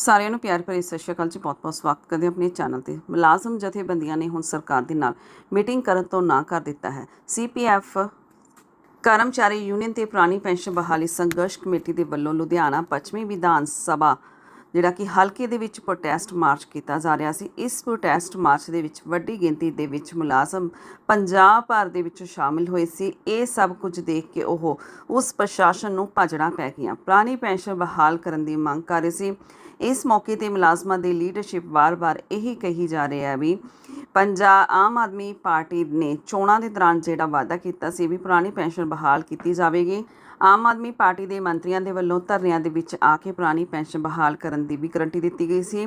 ਸਾਰਿਆਂ ਨੂੰ ਪਿਆਰ ਭਰੀ ਸਤਿ ਸ਼੍ਰੀ ਅਕਾਲ ਜੀ। ਬਹੁਤ-ਬਹੁਤ ਸਵਾਗਤ ਕਰਦੇ ਹਾਂ ਆਪਣੇ ਚੈਨਲ ਤੇ। ਮੁਲਾਜ਼ਮ ਜਥੇਬੰਦੀਆਂ ਨੇ ਹੁਣ ਸਰਕਾਰ ਦੇ ਨਾਲ ਮੀਟਿੰਗ ਕਰਨ ਤੋਂ ਨਾ ਕਰ ਦਿੱਤਾ ਹੈ। ਸੀਪੀਐਫ ਕਰਮਚਾਰੀ ਯੂਨੀਅਨ ਤੇ ਪੁਰਾਣੀ ਪੈਨਸ਼ਨ ਬਹਾਲੀ ਸੰਘਰਸ਼ ਕਮੇਟੀ ਦੇ ਵੱਲੋਂ ਲੁਧਿਆਣਾ ਪੱਛਮੀ ਵਿਧਾਨ ਸਭਾ ਜਿਹੜਾ ਕਿ ਹਲਕੇ ਦੇ ਵਿੱਚ ਪ੍ਰੋਟੈਸਟ ਮਾਰਚ ਕੀਤਾ ਜਾ ਰਿਹਾ ਸੀ। ਇਸ ਪ੍ਰੋਟੈਸਟ ਮਾਰਚ ਦੇ ਵਿੱਚ ਵੱਡੀ ਗਿਣਤੀ ਦੇ ਵਿੱਚ ਮੁਲਾਜ਼ਮ ਪੰਜਾਬ ਭਰ ਦੇ ਵਿੱਚ ਸ਼ਾਮਿਲ ਹੋਏ ਸੀ। ਇਹ ਸਭ ਕੁਝ ਦੇਖ ਕੇ ਉਹ ਉਸ ਪ੍ਰਸ਼ਾਸਨ ਨੂੰ ਭਜਣਾ ਪੈ ਗਿਆ ਪੁਰਾਣੀ ਪੈਨਸ਼ਨ ਬਹਾਲ ਕਰਨ ਦੀ ਮੰਗ ਕਰ ਰਹੇ ਸੀ। ਇਸ ਮੌਕੇ ਤੇ ਮੁਲਾਜ਼ਮਾਂ ਦੀ ਲੀਡਰਸ਼ਿਪ ਵਾਰ-ਵਾਰ ਇਹੀ ਕਹੀ ਜਾ ਰਹੀ ਹੈ ਵੀ ਪੰਜਾਬ ਆਮ ਆਦਮੀ ਪਾਰਟੀ ਨੇ ਚੋਣਾਂ ਦੇ ਦੌਰਾਨ ਜਿਹੜਾ ਵਾਅਦਾ ਕੀਤਾ ਸੀ ਵੀ ਪੁਰਾਣੀ ਪੈਨਸ਼ਨ ਬਹਾਲ ਕੀਤੀ ਜਾਵੇਗੀ। ਆਮ ਆਦਮੀ ਪਾਰਟੀ ਦੇ ਮੰਤਰੀਆਂ ਦੇ ਵੱਲੋਂ ਧਰਨਿਆਂ ਦੇ ਵਿੱਚ ਆ ਕੇ ਪੁਰਾਣੀ ਪੈਨਸ਼ਨ ਬਹਾਲ ਕਰਨ ਦੀ ਵੀ ਗਰੰਟੀ ਦਿੱਤੀ ਗਈ ਸੀ,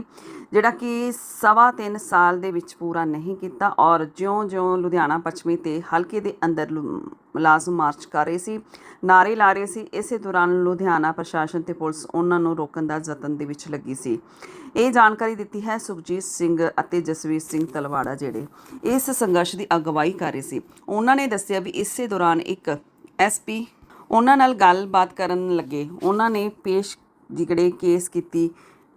ਜਿਹੜਾ ਕਿ ਸਵਾ ਤਿੰਨ ਸਾਲ ਦੇ ਵਿੱਚ ਪੂਰਾ ਨਹੀਂ ਕੀਤਾ ਔਰ ਜਿਉਂ-ਜਿਉਂ ਲੁਧਿਆਣਾ ਪੱਛਮੀ ਤੇ ਹਲਕੇ ਦੇ ਅੰਦਰ ਲੁ- ਮੁਲਾਜ਼ਮ ਮਾਰਚ ਕਰ ਰਹੇ ਸੀ ਨਾਰੇ ਲਾ ਰਹੇ ਸੀ, ਇਸੇ ਦੌਰਾਨ ਲੁਧਿਆਣਾ ਪ੍ਰਸ਼ਾਸਨ ਤੇ ਪੁਲਿਸ ਉਹਨਾਂ ਨੂੰ ਰੋਕਣ ਦਾ ਯਤਨ ਦੇ ਵਿੱਚ ਲੱਗੀ ਸੀ। ਇਹ ਜਾਣਕਾਰੀ ਦਿੱਤੀ ਹੈ ਸੁਖਜੀਤ ਸਿੰਘ ਅਤੇ ਜਸਵੀਰ ਸਿੰਘ ਤਲਵਾੜਾ ਜਿਹੜੇ ਇਸ ਸੰਘਰਸ਼ ਦੀ ਅਗਵਾਈ ਕਰ ਰਹੇ ਸੀ। ਉਹਨਾਂ ਨੇ ਦੱਸਿਆ ਵੀ ਇਸੇ ਦੌਰਾਨ ਇੱਕ ਐਸਪੀ ਉਹਨਾਂ ਨਾਲ ਗੱਲਬਾਤ ਕਰਨ ਲੱਗੇ। ਉਹਨਾਂ ਨੇ ਪੇਸ਼ ਜਿਹੜੇ ਕੇਸ ਕੀਤੀ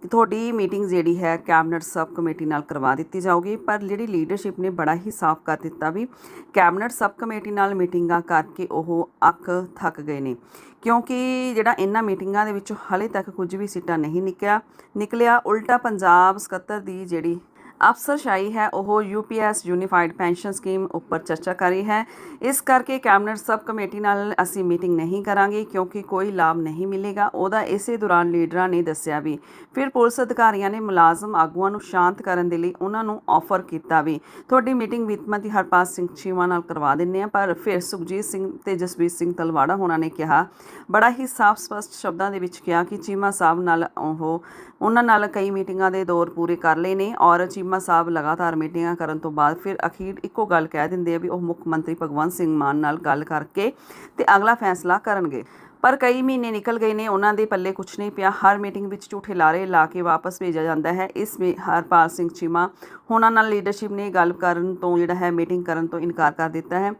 ਕਿ ਤੁਹਾਡੀ ਮੀਟਿੰਗ ਜਿਹੜੀ ਹੈ ਕੈਬਨਿਟ ਸਬ ਕਮੇਟੀ ਨਾਲ ਕਰਵਾ ਦਿੱਤੀ ਜਾਊਗੀ, ਪਰ ਜਿਹੜੀ ਲੀਡਰਸ਼ਿਪ ਨੇ ਬੜਾ ਹੀ ਸਾਫ਼ ਕਰ ਦਿੱਤਾ ਵੀ ਕੈਬਨਿਟ ਸਬ ਕਮੇਟੀ ਨਾਲ ਮੀਟਿੰਗਾਂ ਕਰਕੇ ਉਹ ਅੱਖ ਥੱਕ ਗਏ ਨੇ। ਕਿਉਂਕਿ ਜਿਹੜਾ ਇਹਨਾਂ ਮੀਟਿੰਗਾਂ ਦੇ ਵਿੱਚੋਂ ਹਾਲੇ ਤੱਕ ਕੁਝ ਵੀ ਸਿੱਟਾ ਨਹੀਂ ਨਿਕਲਿਆ। ਨਿਕਲਿਆ ਉਲਟਾ ਪੰਜਾਬ ਸਕੱਤਰ ਦੀ ਜਿਹੜੀ ਅਫਸਰਸ਼ਾਹੀ ਹੈ। ਉਹ ਯੂਪੀਐਸ ਯੂਨੀਫਾਈਡ ਪੈਨਸ਼ਨ ਸਕੀਮ ਉੱਪਰ ਚਰਚਾ ਕਰ ਰਹੀ ਹੈ। ਇਸ ਕਰਕੇ ਕੈਬਨਿਟ ਸਬ ਕਮੇਟੀ ਨਾਲ ਅਸੀਂ ਮੀਟਿੰਗ ਨਹੀਂ ਕਰਾਂਗੇ, ਕਿਉਂਕਿ ਕੋਈ ਲਾਭ ਨਹੀਂ ਮਿਲੇਗਾ। ਉਹਦਾ ਇਸੇ ਦੌਰਾਨ ਲੀਡਰਾਂ ਨੇ ਦੱਸਿਆ ਵੀ, ਫਿਰ ਪੁਲਿਸ ਅਧਿਕਾਰੀਆਂ ਨੇ ਮੁਲਾਜ਼ਮ ਆਗੂਆਂ ਨੂੰ ਸ਼ਾਂਤ ਕਰਨ ਦੇ ਲਈ ਉਹਨਾਂ ਨੂੰ ਆਫਰ ਕੀਤਾ ਵੀ, ਤੁਹਾਡੀ ਮੀਟਿੰਗ ਵਿੱਤ ਮੰਤਰੀ ਹਰਪਾਲ ਸਿੰਘ ਚੀਮਾ ਨਾਲ ਕਰਵਾ ਦਿੰਨੇ ਆ ਪਰ ਫਿਰ ਸੁਖਜੀਤ ਸਿੰਘ ਤੇ ਜਸਬੀਰ ਸਿੰਘ ਤਲਵਾੜਾ ਹੋਣਾ ਨੇ ਕਿਹਾ, ਬੜਾ ਹੀ ਸਾਫ਼ ਸਪਸ਼ਟ ਸ਼ਬਦਾਂ ਦੇ ਵਿੱਚ ਕਿਹਾ ਕਿ ਚੀਮਾ ਸਾਹਿਬ ਨਾਲ ਉਹ, ਉਹਨਾਂ ਨਾਲ ਕਈ ਮੀਟਿੰਗਾਂ ਦੇ ਦੌਰ ਪੂਰੇ ਕਰ ਲਏ ਨੇ ਔਰ ਚੀਮਾ ਸਾਹਿਬ ਲਗਾਤਾਰ ਮੀਟਿੰਗਾਂ ਕਰਨ ਤੋਂ ਬਾਅਦ ਫਿਰ ਅਖੀਰ ਇੱਕੋ ਗੱਲ ਕਹਿ ਦਿੰਦੇ ਆ ਵੀ ਉਹ ਮੁੱਖ ਮੰਤਰੀ ਭਗਵੰਤ ਸਿੰਘ ਮਾਨ ਨਾਲ ਗੱਲ ਕਰਕੇ ਤੇ ਅਗਲਾ ਫੈਸਲਾ ਕਰਨਗੇ। ਪਰ ਕਈ ਮਹੀਨੇ ਨਿਕਲ ਗਏ ਨੇ, ਉਹਨਾਂ ਦੇ ਪੱਲੇ ਕੁਝ ਨਹੀਂ ਪਿਆ। ਹਰ ਮੀਟਿੰਗ ਵਿੱਚ ਝੂਠੇ ਲਾਰੇ ਲਾ ਕੇ ਵਾਪਸ ਭੇਜਿਆ ਜਾਂਦਾ ਹੈ। ਇਸ ਵਿੱਚ ਹਰਪਾਲ ਸਿੰਘ ਚੀਮਾ ਉਹਨਾਂ ਨਾਲ ਲੀਡਰਸ਼ਿਪ ਨੇ ਗੱਲ ਕਰਨ ਤੋਂ ਜਿਹੜਾ ਹੈ, ਮੀਟਿੰਗ ਕਰਨ ਤੋਂ ਇਨਕਾਰ ਕਰ ਦਿੱਤਾ ਹੈ।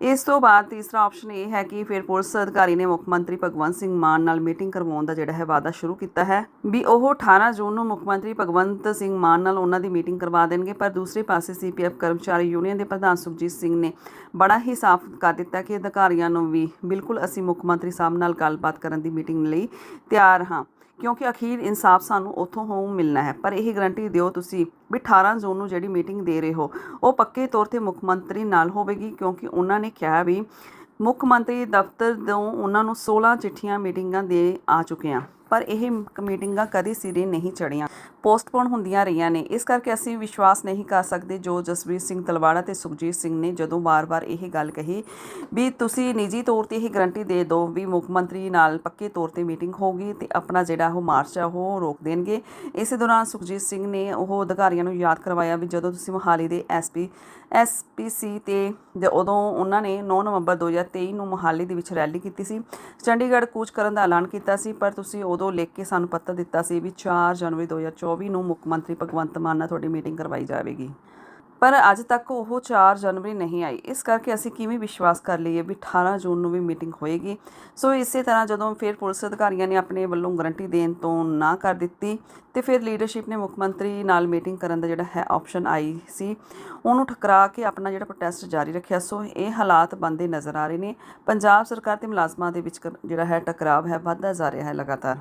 ਇਸ ਤੋਂ ਬਾਅਦ ਤੀਸਰਾ ਆਪਸ਼ਨ ਇਹ ਹੈ ਕਿ ਫਿਰ ਪੁਲਿਸ ਅਧਿਕਾਰੀ ਨੇ ਮੁੱਖ ਮੰਤਰੀ ਭਗਵੰਤ ਸਿੰਘ ਮਾਨ ਨਾਲ ਮੀਟਿੰਗ ਕਰਵਾਉਣ ਦਾ ਜਿਹੜਾ ਹੈ, ਵਾਅਦਾ ਸ਼ੁਰੂ ਕੀਤਾ ਹੈ। ਵੀ ਉਹ 18 ਜੂਨ ਨੂੰ ਮੁੱਖ ਮੰਤਰੀ ਭਗਵੰਤ ਸਿੰਘ ਮਾਨ ਨਾਲ ਉਹਨਾਂ ਦੀ ਮੀਟਿੰਗ ਕਰਵਾ ਦੇਣਗੇ, ਪਰ ਦੂਸਰੇ ਪਾਸੇ ਸੀਪੀਐਫ ਕਰਮਚਾਰੀ ਯੂਨੀਅਨ ਦੇ ਪ੍ਰਧਾਨ ਸੁਖਜੀਤ ਸਿੰਘ ਨੇ ਬੜਾ ਹੀ ਸਾਫ਼ ਕਰ ਦਿੱਤਾ ਕਿ ਅਧਿਕਾਰੀਆਂ ਨੂੰ ਵੀ ਬਿਲਕੁਲ ਅਸੀਂ ਮੁੱਖ ਮੰਤਰੀ ਸਾਹਿਬ ਨਾਲ ਗੱਲਬਾਤ ਕਰਨ ਦੀ ਮੀਟਿੰਗ ਲਈ ਤਿਆਰ ਹਾਂ। ਕਿਉਂਕਿ ਅਖੀਰ ਇਨਸਾਫ ਸਾਨੂੰ ਉੱਥੋਂ ਹੋ ਮਿਲਣਾ ਹੈ। ਪਰ ਇਹ ਗਰੰਟੀ ਦਿਓ ਤੁਸੀਂ ਵੀ 18 ਜੂਨ ਨੂੰ ਜਿਹੜੀ ਮੀਟਿੰਗ ਦੇ ਰਹੇ ਹੋ, ਉਹ ਪੱਕੇ ਤੌਰ ਤੇ ਮੁੱਖ ਮੰਤਰੀ ਨਾਲ ਹੋਵੇਗੀ। ਕਿਉਂਕਿ ਉਹਨਾਂ ਨੇ ਕਿਹਾ ਵੀ ਮੁੱਖ ਮੰਤਰੀ ਦਫ਼ਤਰ ਤੋਂ ਉਹਨਾਂ ਨੂੰ 16 ਚਿੱਠੀਆਂ ਮੀਟਿੰਗਾਂ ਦੇ ਆ ਚੁੱਕੇ ਆ ਪਰ ਇਹ ਮੀਟਿੰਗਾਂ ਕਦੀ ਸਿਰੇ ਨਹੀਂ ਚੜੀਆਂ ਪੋਸਟਪੋਨ ਹੁੰਦੀਆਂ ਰਹੀਆਂ ਨੇ। ਇਸ ਕਰਕੇ ਅਸੀਂ ਵਿਸ਼ਵਾਸ ਨਹੀਂ ਕਰ ਸਕਦੇ ਜੋ ਜਸਵੀਰ ਸਿੰਘ ਤਲਵਾੜਾ ਤੇ ਸੁਖਜੀਤ ਸਿੰਘ ਨੇ ਜਦੋਂ ਵਾਰ-ਵਾਰ ਇਹ ਗੱਲ ਕਹੀ ਵੀ ਤੁਸੀਂ ਨਿੱਜੀ ਤੌਰ ਤੇ ਇਹ ਗਰੰਟੀ ਦੇ ਦਿਓ ਵੀ ਮੁੱਖ ਮੰਤਰੀ ਨਾਲ ਪੱਕੇ ਤੌਰ ਤੇ ਮੀਟਿੰਗ ਹੋਊਗੀ ਤੇ ਆਪਣਾ ਜਿਹੜਾ ਉਹ ਮਾਰਚ ਆ ਉਹ ਰੋਕ ਦੇਣਗੇ। ਇਸੇ ਦੌਰਾਨ ਸੁਖਜੀਤ ਸਿੰਘ ਨੇ ਉਹ ਅਧਿਕਾਰੀਆਂ ਨੂੰ ਯਾਦ ਕਰਵਾਇਆ ਵੀ ਜਦੋਂ ਤੁਸੀਂ ਮੋਹਾਲੀ ਦੇ ਐਸਪੀ ਐਸਪੀਸੀ ਤੇ ਜ- ਉਦੋਂ ਉਹਨਾਂ ਨੇ 9 ਨਵੰਬਰ 2023 ਨੂੰ ਮੋਹਾਲੀ ਦੇ ਵਿੱਚ ਰੈਲੀ ਕੀਤੀ ਸੀ। ਚੰਡੀਗੜ੍ਹ ਕੂਚ ਕਰਨ ਦਾ ਐਲਾਨ ਕੀਤਾ ਸੀ, ਪਰ ਤੁਸੀਂ ਉਦੋਂ ਲਿਖ ਕੇ ਸਾਨੂੰ ਪੱਤਰ ਦਿੱਤਾ ਸੀ ਵੀ 4 ਜਨਵਰੀ 2024 ਨੂੰ ਮੁੱਖ ਮੰਤਰੀ ਭਗਵੰਤ ਮਾਨ ਨਾਲ ਤੁਹਾਡੀ ਮੀਟਿੰਗ ਕਰਵਾਈ ਜਾਵੇਗੀ। ਪਰ ਅੱਜ ਤੱਕ ਉਹ 4 ਜਨਵਰੀ ਨਹੀਂ ਆਈ। ਇਸ ਕਰਕੇ ਅਸੀਂ ਕਿਵੇਂ ਵਿਸ਼ਵਾਸ ਕਰ ਲਈਏ ਵੀ 18 ਜੂਨ ਨੂੰ ਵੀ ਮੀਟਿੰਗ ਹੋਏਗੀ। ਸੋ ਇਸੇ ਤਰ੍ਹਾਂ ਜਦੋਂ ਫਿਰ ਪੁਲਿਸ ਅਧਿਕਾਰੀਆਂ ਨੇ ਆਪਣੇ ਵੱਲੋਂ ਗਰੰਟੀ ਦੇਣ ਤੋਂ ਨਾ ਕਰ ਦਿੱਤੀ ਤੇ ਫਿਰ ਲੀਡਰਸ਼ਿਪ ਨੇ ਮੁੱਖ ਮੰਤਰੀ ਨਾਲ ਮੀਟਿੰਗ ਕਰਨ ਦਾ ਜਿਹੜਾ ਹੈ ਆਪਸ਼ਨ ਆਈ ਸੀ, ਉਹਨੂੰ ਠਕਰਾ ਕੇ ਆਪਣਾ ਜਿਹੜਾ ਪ੍ਰੋਟੈਸਟ ਜਾਰੀ ਰੱਖਿਆ। ਸੋ ਇਹ ਹਾਲਾਤ ਬੰਦੇ ਨਜ਼ਰ ਆ ਰਹੇ ਨੇ। ਪੰਜਾਬ ਸਰਕਾਰ ਤੇ ਮੁਲਾਜ਼ਮਾਂ ਦੇ ਵਿੱਚ ਜਿਹੜਾ ਹੈ ਟਕਰਾਵ ਹੈ, ਵੱਧਦਾ ਜਾ ਰਿਹਾ ਹੈ ਲਗਾਤਾਰ।